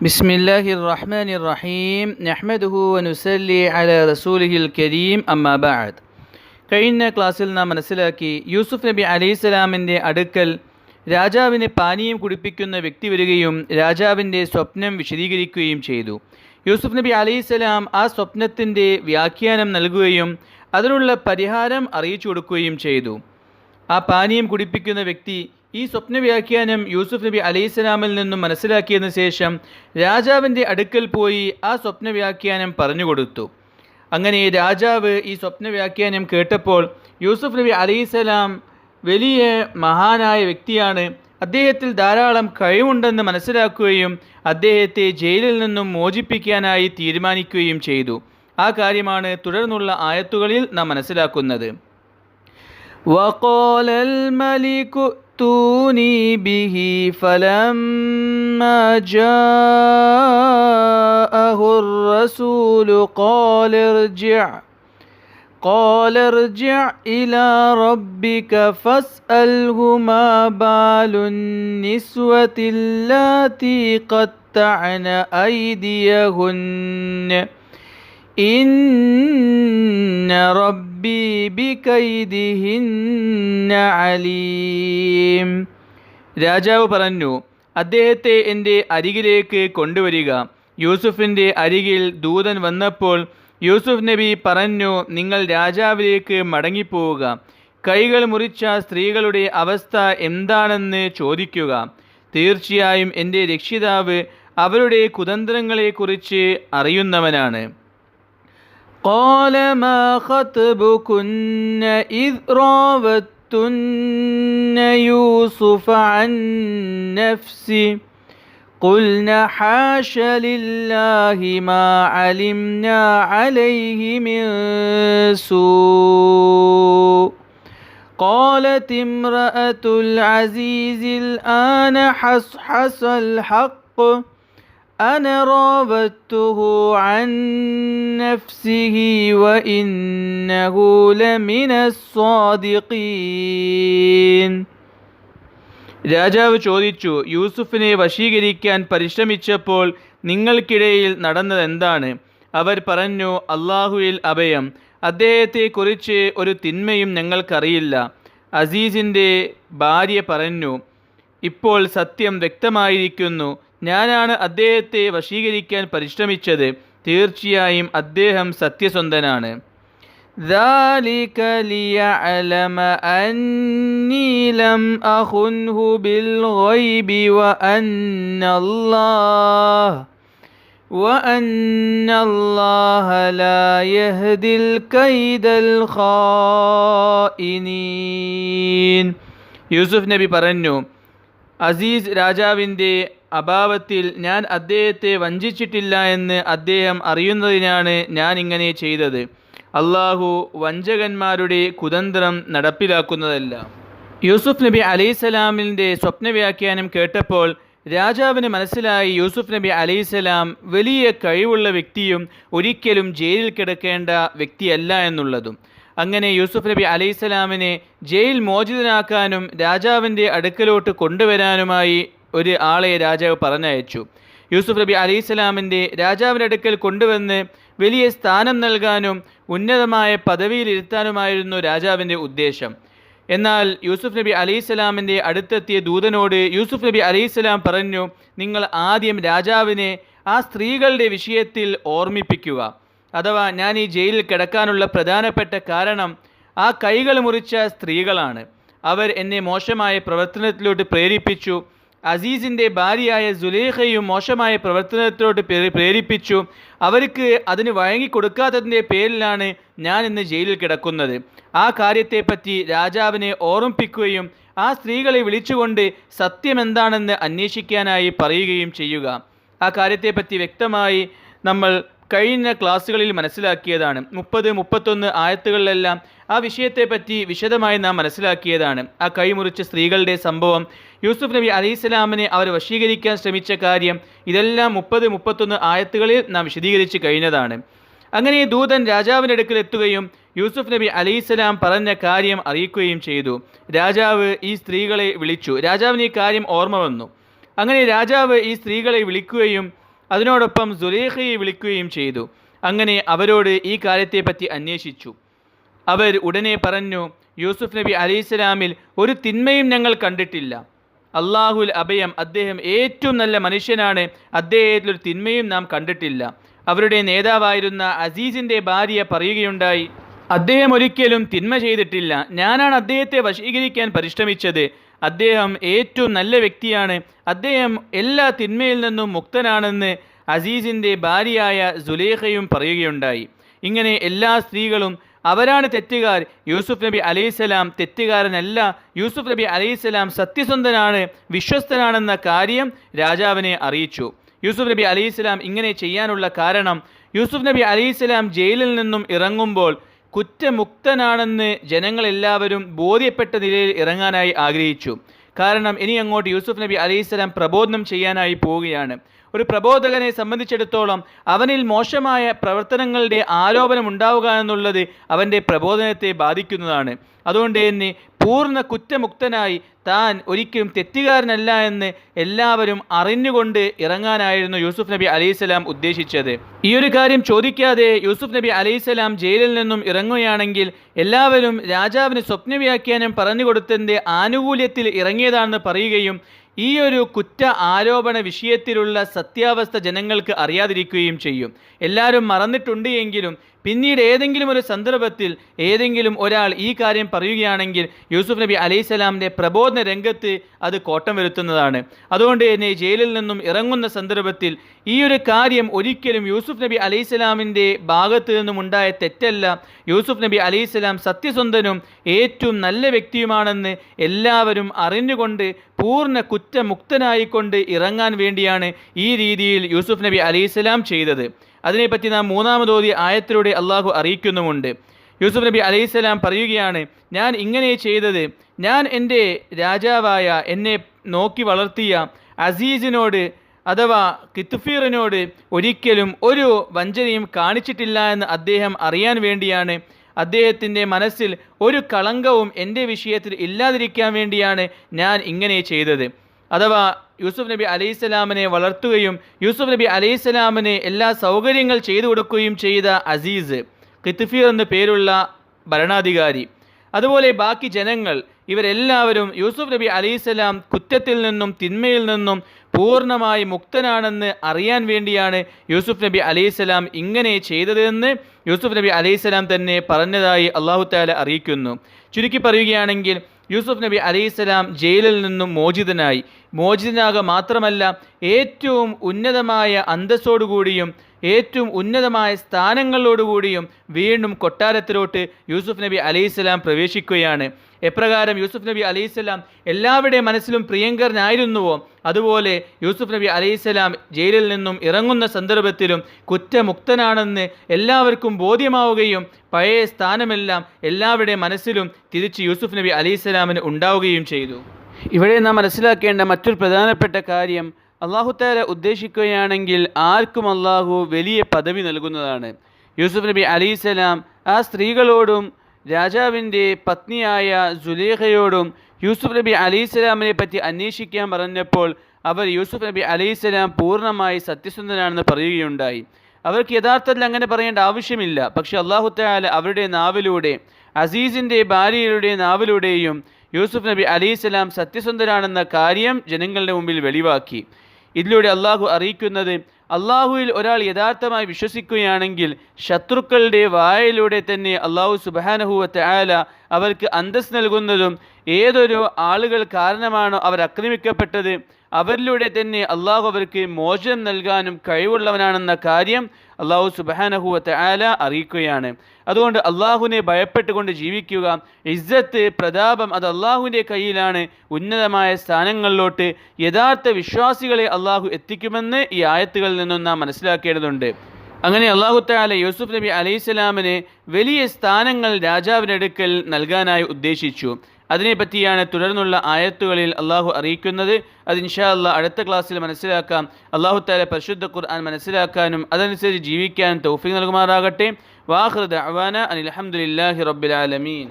بسم الله الرحمن الرحيم نحمده ونسلي على رسوله الكريم أما بعد കഴിഞ്ഞ ക്ലാസ്സിൽ നാം മനസ്സിലാക്കി യൂസുഫ് നബി അലൈഹിസ്സലാമിൻ്റെ അടുക്കൽ രാജാവിന് പാനീയം കുടിപ്പിക്കുന്ന വ്യക്തി വരികയും രാജാവിൻ്റെ സ്വപ്നം വിശദീകരിക്കുകയും ചെയ്തു യൂസുഫ് നബി അലൈഹിസ്സലാം ആ സ്വപ്നത്തിൻ്റെ വ്യാഖ്യാനം നൽകുകയും അതിനുള്ള പരിഹാരം അറിയിച്ചു കൊടുക്കുകയും ചെയ്തു ആ പാനീയം കുടിപ്പിക്കുന്ന വ്യക്തി ഈ സ്വപ്ന വ്യാഖ്യാനം യൂസുഫ് നബി അലൈഹിസ്സലാമിൽ നിന്നും മനസ്സിലാക്കിയതിനു ശേഷം രാജാവിൻ്റെ അടുക്കൽ പോയി ആ സ്വപ്ന വ്യാഖ്യാനം പറഞ്ഞുകൊടുത്തു അങ്ങനെ രാജാവ് ഈ സ്വപ്ന വ്യാഖ്യാനം കേട്ടപ്പോൾ യൂസുഫ് നബി അലൈഹിസ്സലാം വലിയ മഹാനായ വ്യക്തിയാണ് അദ്ദേഹത്തിൽ ധാരാളം കഴിവുണ്ടെന്ന് മനസ്സിലാക്കുകയും അദ്ദേഹത്തെ ജയിലിൽ നിന്നും മോചിപ്പിക്കാനായി തീരുമാനിക്കുകയും ചെയ്തു ആ കാര്യമാണ് തുടർന്നുള്ള ആയത്തുകളിൽ നാം മനസ്സിലാക്കുന്നത് وقال الملك ائتوني به فلما جاءه الرسول قال ارجع قال ارجع إلى ربك فاسأله ما بال النسوة اللاتي قطعن أيديهن. إن ربي بكيدهن عليم രാജാവ് പറഞ്ഞു അദ്ദേഹത്തെ എൻ്റെ അരികിലേക്ക് കൊണ്ടുവരിക യൂസുഫിൻ്റെ അരികിൽ ദൂതൻ വന്നപ്പോൾ യൂസുഫ് നബി പറഞ്ഞു നിങ്ങൾ രാജാവിലേക്ക് മടങ്ങിപ്പോവുക കൈകൾ മുറിച്ച സ്ത്രീകളുടെ അവസ്ഥ എന്താണെന്ന് ചോദിക്കുക തീർച്ചയായും എൻ്റെ രക്ഷിതാവ് അവരുടെ കുതന്ത്രങ്ങളെക്കുറിച്ച് അറിയുന്നവനാണ് قال ما خطبكن إذ راوتن يوسف عن نفسه قلنا حاش لله ما علمنا عليه من سوء. قالت امرأة العزيز الآن حصحص الحق. أنا راودته عن نفسه وإنه لمن الصادقين രാജാവ് ചോദിച്ചു യൂസുഫിനെ വശീകരിക്കാൻ പരിശ്രമിച്ചപ്പോൾ നിങ്ങൾക്കിടയിൽ നടന്നതെന്താണ് അവർ പറഞ്ഞു അള്ളാഹുവിൽ അഭയം അദ്ദേഹത്തെക്കുറിച്ച് ഒരു തിന്മയും ഞങ്ങൾക്കറിയില്ല അസീസിൻ്റെ ഭാര്യ പറഞ്ഞു ഇപ്പോൾ സത്യം വ്യക്തമായിരിക്കുന്നു ഞാനാണ് അദ്ദേഹത്തെ വശീകരിക്കാൻ പരിശ്രമിച്ചത് തീർച്ചയായും അദ്ദേഹം സത്യസന്ധനാണ് ذلك ليعلم أني لم أخنه بالغيب وأن الله وأن الله لا يهدي الكيد الخائنين യൂസുഫ് നബി പറഞ്ഞു അസീസ് രാജാവിന്റെ അഭാവത്തിൽ ഞാൻ അദ്ദേഹത്തെ വഞ്ചിച്ചിട്ടില്ല എന്ന് അദ്ദേഹം അറിയുന്നതിനാണ് ഞാൻ ഇങ്ങനെ ചെയ്തത്. അള്ളാഹു വഞ്ചകന്മാരുടെ കുതന്ത്രം നടപ്പിലാക്കുന്നതല്ല. യൂസുഫ് നബി അലൈഹിസ്സലാമിന്റെ സ്വപ്നവ്യാഖ്യാനം കേട്ടപ്പോൾ രാജാവിന് മനസ്സിലായി യൂസുഫ് നബി അലൈസലാം വലിയ കഴിവുള്ള വ്യക്തിയും ഒരിക്കലും ജയിലിൽ കിടക്കേണ്ട വ്യക്തിയല്ല എന്നുള്ളതും. അങ്ങനെ യൂസുഫ് നബി അലൈഹിസ്സലാമിനെ ജയിൽ മോചിതനാക്കാനും രാജാവിന്റെ അടുക്കലോട്ട് കൊണ്ടുവരാനുമായി ഒരു ആളെ രാജാവ് പറഞ്ഞയച്ചു. യൂസുഫ് നബി അലൈഹിസ്സലാമിന്റെ രാജാവിന്റെ അടുക്കൽ കൊണ്ടുവന്ന് വലിയ സ്ഥാനം നൽകാനും ഉന്നതമായ പദവിയിലിരുത്താനുമായിരുന്നു രാജാവിന്റെ ഉദ്ദേശം. എന്നാൽ യൂസുഫ് നബി അലൈഹിസ്സലാമിന്റെ അടുത്തെത്തിയ ദൂതനോട് യൂസുഫ് നബി അലൈഹിസ്സലാം പറഞ്ഞു നിങ്ങൾ ആദ്യം രാജാവിനെ ആ സ്ത്രീകളുടെ വിഷയത്തിൽ ഓർമ്മിപ്പിക്കുക. അഥവാ ഞാൻ ഈ ജയിലിൽ കിടക്കാനുള്ള പ്രധാനപ്പെട്ട കാരണം ആ കൈകൾ മുറിച്ച സ്ത്രീകളാണ്. അവർ എന്നെ മോശമായ പ്രവർത്തനത്തിലോട്ട് പ്രേരിപ്പിച്ചു. അസീസിന്റെ ഭാര്യയായ സുലേഖയും മോശമായ പ്രവർത്തനത്തിലോട്ട് പ്രേരിപ്പിച്ചു. അവർക്ക് അതിന് വഴങ്ങിക്കൊടുക്കാത്തതിന്റെ പേരിലാണ് ഞാൻ ഇന്ന് ജയിലിൽ കിടക്കുന്നത്. ആ കാര്യത്തെപ്പറ്റി രാജാവിനെ ഓർമ്മിപ്പിക്കുകയും ആ സ്ത്രീകളെ വിളിച്ചുകൊണ്ട് സത്യം എന്താണെന്ന് അന്വേഷിക്കാനായി പറയുകയും ചെയ്യുക. ആ കാര്യത്തെപ്പറ്റി വ്യക്തമായി നമ്മൾ കഴിഞ്ഞ ക്ലാസ്സുകളിൽ മനസ്സിലാക്കിയതാണ്. മുപ്പത് മുപ്പത്തൊന്ന് ആയത്തുകളിലെല്ലാം ആ വിഷയത്തെപ്പറ്റി വിശദമായി നാം മനസ്സിലാക്കിയതാണ്. ആ കൈമുറിച്ച സ്ത്രീകളുടെ സംഭവം യൂസുഫ് നബി അലൈഹിസ്സലാമിനെ അവർ വശീകരിക്കാൻ ശ്രമിച്ച കാര്യം ഇതെല്ലാം മുപ്പത് മുപ്പത്തൊന്ന് ആയത്തുകളിൽ നാം വിശദീകരിച്ച് കഴിഞ്ഞതാണ്. അങ്ങനെ ദൂതൻ രാജാവിന്റെ അടുക്കൽ എത്തുകയും യൂസുഫ് നബി അലൈഹിസ്സലാം പറഞ്ഞ കാര്യം അറിയിക്കുകയും ചെയ്തു. രാജാവ് ഈ സ്ത്രീകളെ വിളിച്ചു. രാജാവിന് ഈ കാര്യം ഓർമ്മ വന്നു. അങ്ങനെ രാജാവ് ഈ സ്ത്രീകളെ വിളിക്കുകയും അതിനോടൊപ്പം സുലേഖയെ വിളിക്കുകയും ചെയ്തു. അങ്ങനെ അവരോട് ഈ കാര്യത്തെപ്പറ്റി അന്വേഷിച്ചു. അവർ ഉടനെ പറഞ്ഞു യൂസുഫ് നബി അലൈഹിസ്സലാമിൽ ഒരു തിന്മയും ഞങ്ങൾ കണ്ടിട്ടില്ല. അള്ളാഹുൽ അഭയം അദ്ദേഹം ഏറ്റവും നല്ല മനുഷ്യനാണ്. അദ്ദേഹത്തിൽ ഒരു തിന്മയും നാം കണ്ടിട്ടില്ല. അവരുടെ നേതാവായിരുന്ന അസീസിന്റെ ഭാര്യ പറയുകയുണ്ടായി അദ്ദേഹം ഒരിക്കലും തിന്മ ചെയ്തിട്ടില്ല. ഞാനാണ് അദ്ദേഹത്തെ വശീകരിക്കാൻ പരിശ്രമിച്ചത്. അദ്ദേഹം ഏറ്റവും നല്ല വ്യക്തിയാണ്. അദ്ദേഹം എല്ലാ തിന്മയിൽ നിന്നും മുക്തനാണെന്ന് അസീസിന്റെ ഭാര്യയായ സുലേഖയും പറയുകയുണ്ടായി. ഇങ്ങനെ എല്ലാ സ്ത്രീകളും അവരാണ് തെറ്റുകാർ. യൂസുഫ് നബി അലൈഹിസ്സലാം തെറ്റുകാരനല്ല. യൂസുഫ് നബി അലൈഹിസ്സലാം സത്യസന്ധനാണ് വിശ്വസ്തനാണെന്ന കാര്യം രാജാവിനെ അറിയിച്ചു. യൂസുഫ് നബി അലൈഹിസ്സലാം ഇങ്ങനെ ചെയ്യാനുള്ള കാരണം യൂസുഫ് നബി അലൈഹിസ്സലാം ജയിലിൽ നിന്നും ഇറങ്ങുമ്പോൾ കുറ്റമുക്തനാണെന്ന് ജനങ്ങളെല്ലാവരും ബോധ്യപ്പെട്ട നിലയിൽ ഇറങ്ങാനായി ആഗ്രഹിച്ചു. കാരണം ഇനി അങ്ങോട്ട് യൂസുഫ് നബി അലൈഹിസ്സലാം പ്രബോധനം ചെയ്യാനായി പോവുകയാണ്. ഒരു പ്രബോധകനെ സംബന്ധിച്ചിടത്തോളം അവനിൽ മോശമായ പ്രവർത്തനങ്ങളുടെ ആരോപണം ഉണ്ടാവുക എന്നുള്ളത് അവന്റെ പ്രബോധനത്തെ ബാധിക്കുന്നതാണ്. അതുകൊണ്ട് തന്നെ പൂർണ കുറ്റമുക്തനായി താൻ ഒരിക്കലും തെറ്റുകാരനല്ല എന്ന് എല്ലാവരും അറിഞ്ഞുകൊണ്ട് ഇറങ്ങാനായിരുന്നു യൂസുഫ് നബി അലൈഹിസ്സലാം ഉദ്ദേശിച്ചത്. ഈ ഒരു കാര്യം ചോദിക്കാതെ യൂസുഫ് നബി അലൈഹിസ്സലാം ജയിലിൽ നിന്നും ഇറങ്ങുകയാണെങ്കിൽ എല്ലാവരും രാജാവിന് സ്വപ്നവ്യാഖ്യാനം പറഞ്ഞു കൊടുത്തതിന്റെ ആനുകൂല്യത്തിൽ ഇറങ്ങിയതാണെന്ന് പറയുകയും ഈ ഒരു കുറ്റ ആരോപണ വിഷയത്തിലുള്ള സത്യാവസ്ഥ ജനങ്ങൾക്ക് അറിയാതിരിക്കുകയും ചെയ്യും. എല്ലാവരും മറന്നിട്ടുണ്ട് എങ്കിലും പിന്നീട് ഏതെങ്കിലും ഒരു സന്ദർഭത്തിൽ ഏതെങ്കിലും ഒരാൾ ഈ കാര്യം പറയുകയാണെങ്കിൽ യൂസുഫ് നബി അലൈഹിസ്സലാമിന്റെ പ്രബോധന രംഗത്ത് അത് കോട്ടം വരുത്തുന്നതാണ്. അതുകൊണ്ട് തന്നെ ജയിലിൽ നിന്നും ഇറങ്ങുന്ന സന്ദർഭത്തിൽ ഈ ഒരു കാര്യം ഒരിക്കലും യൂസുഫ് നബി അലൈഹിസ്സലാമിന്റെ ഭാഗത്തു നിന്നും ഉണ്ടായ തെറ്റല്ല. യൂസുഫ് നബി അലൈഹിസ്സലാം സത്യസന്ധനും ഏറ്റവും നല്ല വ്യക്തിയുമാണെന്ന് എല്ലാവരും അറിഞ്ഞുകൊണ്ട് പൂർണ കുറ്റമുക്തനായിക്കൊണ്ട് ഇറങ്ങാൻ വേണ്ടിയാണ് ഈ രീതിയിൽ യൂസുഫ് നബി അലൈഹിസ്സലാം ചെയ്തത്. അതിനെപ്പറ്റി നാം മൂന്നാമതോതി ആയത്തിലൂടെ അള്ളാഹു അറിയിക്കുന്നുമുണ്ട്. യൂസുഫ് നബി അലൈഹിസ്സലാം പറയുകയാണ് ഞാൻ ഇങ്ങനെ ചെയ്തത് ഞാൻ എന്റെ രാജാവായ എന്നെ നോക്കി വളർത്തിയ അസീസിനോട് അഥവാ കിത്തുഫീറിനോട് ഒരിക്കലും ഒരു വഞ്ചനയും കാണിച്ചിട്ടില്ല എന്ന് അദ്ദേഹം അറിയാൻ വേണ്ടിയാണ്. അദ്ദേഹത്തിന്റെ മനസ്സിൽ ഒരു കളങ്കവും എന്റെ വിഷയത്തിൽ ഇല്ലാതിരിക്കാൻ വേണ്ടിയാണ് ഞാൻ ഇങ്ങനെ ചെയ്തത്. അഥവാ യൂസുഫ് നബി അലൈഹിസ്സലാമിനെ വളർത്തുകയും യൂസുഫ് നബി അലൈഹിസ്സലാമിന് എല്ലാ സൗകര്യങ്ങൾ ചെയ്തു കൊടുക്കുകയും ചെയ്ത അസീസ് കിത്തുഫീർ എന്ന പേരുള്ള ഭരണാധികാരി. അതുപോലെ ബാക്കി ജനങ്ങൾ ഇവരെല്ലാവരും യൂസുഫ് നബി അലൈഹിസ്സലാം കുറ്റത്തിൽ നിന്നും തിന്മയിൽ നിന്നും പൂർണമായി മുക്തനാണെന്ന് അറിയാൻ വേണ്ടിയാണ് യൂസുഫ് നബി അലൈഹിസ്സലാം ഇങ്ങനെ ചെയ്തതെന്ന് യൂസുഫ് നബി അലൈഹിസ്സലാം തന്നെ പറഞ്ഞതായി അള്ളാഹു താല അറിയിക്കുന്നു. ചുരുക്കി പറയുകയാണെങ്കിൽ യൂസുഫ് നബി അലൈഹിസ്സലാം ജയിലിൽ നിന്നും മോചിതനായി. മോചിതനാകുക മാത്രമല്ല ഏറ്റവും ഉന്നതമായ അന്തസ്സോടുകൂടിയും ഏറ്റവും ഉന്നതമായ സ്ഥാനങ്ങളോടുകൂടിയും വീണ്ടും കൊട്ടാരത്തിലോട്ട് യൂസുഫ് നബി അലൈഹിസ്സലാം പ്രവേശിക്കുകയാണ്. എപ്രകാരം യൂസുഫ് നബി അലൈഹിസ്സലാം എല്ലാവരുടെയും മനസ്സിലും പ്രിയങ്കരനായിരുന്നുവോ? അതുപോലെ യൂസുഫ് നബി അലൈഹിസ്സലാം ജയിലിൽ നിന്നും ഇറങ്ങുന്ന സന്ദർഭത്തിലും കുറ്റമുക്തനാണെന്ന് എല്ലാവർക്കും ബോധ്യമാവുകയും പഴയ സ്ഥാനമെല്ലാം എല്ലാവരുടെയും മനസ്സിലും തിരിച്ച് യൂസുഫ് നബി അലൈഹിസ്സലാമിന് ഉണ്ടാവുകയും ചെയ്തു. ഇവിടെ നാം മനസ്സിലാക്കേണ്ട മറ്റൊരു പ്രധാനപ്പെട്ട കാര്യം അള്ളാഹുത്താല ഉദ്ദേശിക്കുകയാണെങ്കിൽ ആർക്കും അള്ളാഹു വലിയ പദവി നൽകുന്നതാണ്. യൂസുഫ് നബി അലിസ്ലാം ആ സ്ത്രീകളോടും രാജാവിന്റെ പത്നിയായ സുലേഖയോടും യൂസുഫ് നബി അലിസ്ലാമിനെ പറ്റി അന്വേഷിക്കാൻ പറഞ്ഞപ്പോൾ അവർ യൂസുഫ് നബി അലിസ്ലാം പൂർണമായി സത്യസന്ധനാണെന്ന് പറയുകയുണ്ടായി. അവർക്ക് യഥാർത്ഥത്തിൽ അങ്ങനെ പറയേണ്ട ആവശ്യമില്ല. പക്ഷെ അള്ളാഹു താല അവരുടെ നാവിലൂടെ അസീസിന്റെ ഭാര്യയുടെ നാവിലൂടെയും യൂസുഫ് നബി അലിസ്ലാം സത്യസന്ധരാണെന്ന കാര്യം ജനങ്ങളുടെ മുമ്പിൽ വെളിവാക്കി. ഇതിലൂടെ അള്ളാഹു അറിയിക്കുന്നത് അള്ളാഹുവിൽ ഒരാൾ യഥാർത്ഥമായി വിശ്വസിക്കുകയാണെങ്കിൽ ശത്രുക്കളുടെ വായയിലൂടെ തന്നെ അള്ളാഹു സുബാനഹുവത്തെ ആല അവർക്ക് അന്തസ് നൽകുന്നതും ഏതൊരു ആളുകൾ കാരണമാണോ അവർ ആക്രമിക്കപ്പെട്ടത് അവരിലൂടെ തന്നെ അള്ളാഹു അവർക്ക് മോചനം നൽകാനും കഴിവുള്ളവനാണെന്ന കാര്യം അള്ളാഹു സുബാനഹുവത്തെ ആല അറിയിക്കുകയാണ്. അതുകൊണ്ട് അള്ളാഹുവിനെ ഭയപ്പെട്ടുകൊണ്ട് ജീവിക്കുക ഇജ്ജത്ത് പ്രതാപം അത് അള്ളാഹുവിന്റെ കയ്യിലാണ് ഉന്നതമായ സ്ഥാനങ്ങളിലോട്ട് യഥാർത്ഥ വിശ്വാസികളെ അള്ളാഹു എത്തിക്കുമെന്ന് ഈ ആയത്തുകളിൽ നിന്നും നാം മനസ്സിലാക്കേണ്ടതുണ്ട്. അങ്ങനെ അള്ളാഹു താല യൂസുഫ് നബി അലൈഹിസ്സലാമിന് വലിയ സ്ഥാനങ്ങൾ രാജാവിന്റെ അടുക്കൽ നൽകാനായി ഉദ്ദേശിച്ചു. അതിനെപ്പറ്റിയാണ് തുടർന്നുള്ള ആയത്തുകളിൽ അള്ളാഹു അറിയിക്കുന്നത്. അത് ഇൻഷാ അള്ളാഹ് അടുത്ത ക്ലാസ്സിൽ മനസ്സിലാക്കാം. അള്ളാഹു താല പരിശുദ്ധ ഖുർആൻ മനസ്സിലാക്കാനും അതനുസരിച്ച് ജീവിക്കാനും തൗഫീഖ് നൽകുമാറാകട്ടെ. വാഹൃദ് അവാന അനിൽ അഹമ്മദില്ലാഹി റബ്ബിൽ ആലമീൻ.